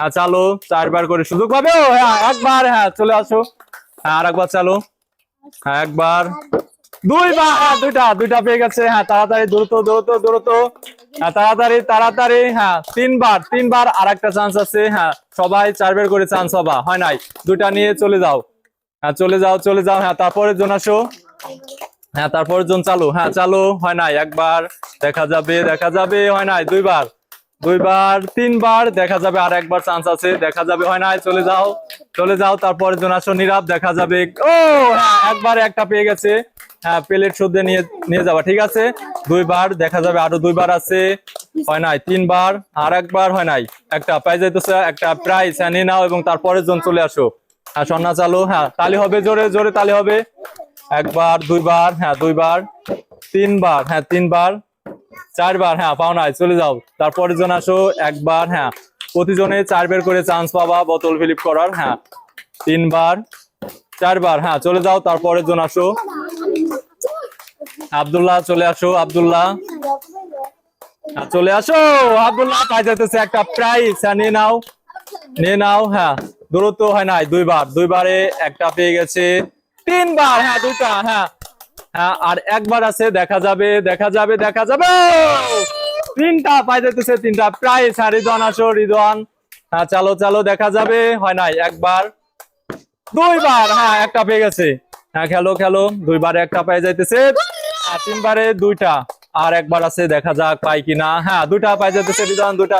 হ্যাঁ চালো। চারবার করে সুযোগ পাবে? হ্যাঁ একবার হ্যাঁ চলে আসো। হ্যাঁ আর একবার চালো। হ্যাঁ একবার। দুইবার হ্যাঁ দুইটা দুইটা পেয়ে গেছে। হ্যাঁ তাড়াতাড়ি, দ্রুত দ্রুত দ্রুত। হ্যাঁ তাড়াতাড়ি তাড়াতাড়ি হ্যাঁ তিনবার তিনবার আর একটা চান্স আছে। হ্যাঁ সবাই চারবার করে চান্স হবা হয় নাই? দুইটা নিয়ে চলে যাও। হ্যাঁ চলে যাও চলে যাও। হ্যাঁ তারপরে জন আসো। হ্যাঁ তারপরের জন চালু। হ্যাঁ চালু। হয় নাই? একবার। দেখা যাবে দেখা যাবে। হয় নাই? দুইবার। দুইবার, তিনবার, দেখা যাবে আর একবার চান্স আছে। দেখা যাবে, হয় নাই চলে যাও। চলে যাও, তারপরে জন আসো নীরব, দেখা যাবে, ও হ্যাঁ একবার একটা পেয়ে গেছে। হ্যাঁ প্লেট শুদ্ধে নিয়ে নিয়ে যাবা ঠিক আছে? দুইবার, দেখা যাবে, আরও দুইবার আছে। হয় নাই, তিনবার, আর একবার হয় নাই। একটা পাই যাইতেছে একটা প্রাইস হ্যাঁ নিয়ে নাও, এবং তারপরের জন চলে আসো। হ্যাঁ সন্না চালু হ্যাঁ তালি হবে, জোরে জোরে তালি হবে। একবার, দুইবার হ্যাঁ দুইবার, তিনবার হ্যাঁ তিনবার চারবার হ্যাঁ পাও নাই চলে যাও। তারপরে জন আসো একবার হ্যাঁ। প্রতিজনে চার বের করে চান্স পাবা বোতল ফিলিপ করার হ্যাঁ। তিনবার চারবার হ্যাঁ চলে যাও তারপরে জন আসো। আব্দুল্লাহ চলে আসো আব্দুল্লাহ। হ্যাঁ, চলে আসো। আবদুল্লাহ পাই যাইতেছে একটা প্রাইজ হ্যাঁ নিয়ে নাও। নিয়ে নাও হ্যাঁ। দূরত্ব হয় নাই দুইবার। দুইবারে একটা পেয়ে গেছে তিনবার হ্যাঁ হ্যাঁ হ্যাঁ। আর একবার আছে, দেখা যাবে দেখা যাবে দেখা যাবে। তিনটা পাই যেতেছে তিনটা। প্রায় হ্যাঁ রিদওয়ান আসো রিদওয়ান হ্যাঁ চালো চালো, দেখা যাবে। হয় নাই, একবার। দুইবার হ্যাঁ একটা পেয়ে গেছে। হ্যাঁ খেলো খেলো। দুইবার একটা পেয়ে যাইতেছে। আর তিনবারে দুইটা। আর একবার আছে, দেখা যাক পাই কিনা। হ্যাঁ দুইটা পাই যাইতেছে রিদওয়ান দুইটা।